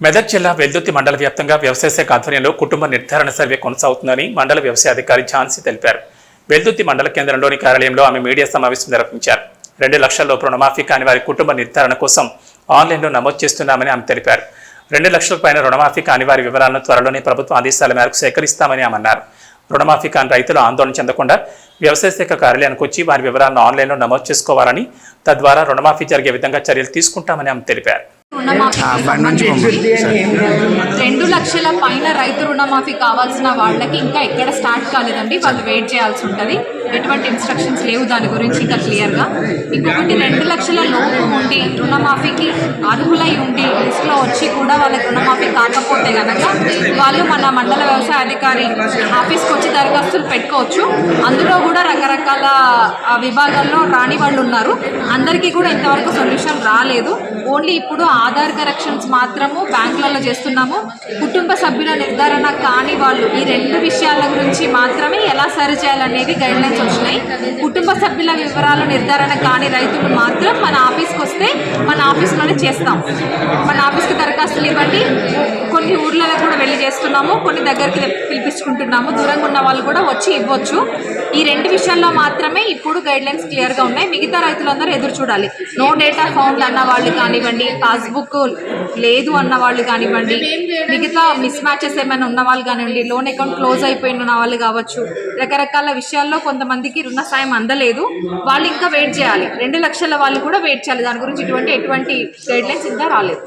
మెదక్ జిల్లా వెల్దుర్తి మండల వ్యాప్తంగా వ్యవసాయ శాఖ ఆధ్వర్యంలో కుటుంబ నిర్ధారణ సర్వే కొనసాగుతుందని మండల వ్యవసాయ అధికారి ఝాన్సీ తెలిపారు. వెల్దుర్తి మండల కేంద్రంలోని కార్యాలయంలో ఆమె మీడియా సమావేశం నిర్వహించారు. రెండు లక్షల లోపు రుణమాఫీ కాని వారి కుటుంబ నిర్ధారణ కోసం ఆన్లైన్లో నమోదు చేస్తున్నామని ఆమె తెలిపారు. రెండు లక్షల పైన రుణమాఫీ కాని వారి వివరాలను త్వరలోనే ప్రభుత్వ ఆదేశాల మేరకు సేకరిస్తామని ఆమె అన్నారు. రుణమాఫీ కాని రైతులు ఆందోళన చెందకుండా వ్యవసాయ శాఖ కార్యాలయానికి వచ్చి వారి వివరాలను ఆన్లైన్లో నమోదు చేసుకోవాలని తద్వారా రుణమాఫీ జరిగే విధంగా చర్యలు తీసుకుంటామని ఆమె తెలిపారు. సంబంధించి రెండు లక్షల పైన రైతు రుణమాఫీ కావాల్సిన వాళ్ళకి ఇంకా ఎక్కడ స్టార్ట్ కాలేదండి. వాళ్ళు వెయిట్ చేయాల్సి ఉంటుంది. ఎటువంటి ఇన్స్ట్రక్షన్స్ లేవు. దాని గురించి ఇంకా క్లియర్గా ఇంకొకటి రెండు లక్షల లోపు ఉండి రుణమాఫీకి అర్హులై ఉండి లిస్టులో వచ్చి కూడా వాళ్ళకి రుణమాఫీ కాకపోతే కనుక వాళ్ళు మన మండల వ్యవసాయ అధికారి ఆఫీస్కి వచ్చి దరఖాస్తులు పెట్టుకోవచ్చు. అందులో కూడా రకరకాల విభాగాల్లో రాని వాళ్ళు ఉన్నారు. అందరికీ కూడా ఇంతవరకు సొల్యూషన్ రాలేదు. ఓన్లీ ఇప్పుడు ఆధార్ కరెక్షన్స్ మాత్రము బ్యాంకులలో చేస్తున్నాము. కుటుంబ సభ్యుల నిర్ధారణ కాని వాళ్ళు ఈ రెండు విషయాల గురించి మాత్రమే ఎలా సరిచేయాలనేది గైడ్ లైన్స్ వచ్చినాయి. కుటుంబ సభ్యుల వివరాలు నిర్ధారణ కాని రైతులు మాత్రం మన ఆఫీస్కి వస్తే మన ఆఫీస్లోనే చేస్తాం. మన ఆఫీస్కి దరఖాస్తులు ఇవ్వండి. కొన్ని ఊర్లలో కూడా వెళ్ళి చేస్తున్నాము కొన్ని దగ్గరికి పిలిపించుకుంటున్నాము. దూరంగా ఉన్న వాళ్ళు కూడా వచ్చి ఇవ్వచ్చు. ఈ రెండు విషయాల్లో మాత్రమే ఇప్పుడు గైడ్ లైన్స్ క్లియర్గా ఉన్నాయి. మిగతా రైతులందరూ ఎదురు చూడాలి. నో డేటా ఫౌండ్ అన్న వాళ్ళు కానివ్వండి పాస్బుక్ లేదు అన్న వాళ్ళు కానివ్వండి మిగతా మిస్ మ్యాచెస్ ఏమైనా ఉన్న వాళ్ళు కానివ్వండి లోన్ అకౌంట్ క్లోజ్ అయిపోయిన ఉన్న వాళ్ళు కావచ్చు రకరకాల విషయాల్లో కొంతమందికి రుణ సాయం అందలేదు. వాళ్ళు ఇంకా వెయిట్ చేయాలి. రెండు లక్షల వాళ్ళు కూడా వెయిట్ చేయాలి. దాని గురించి ఇటువంటి ఎటువంటి గైడ్ లైన్స్ ఇంకా రాలేదు.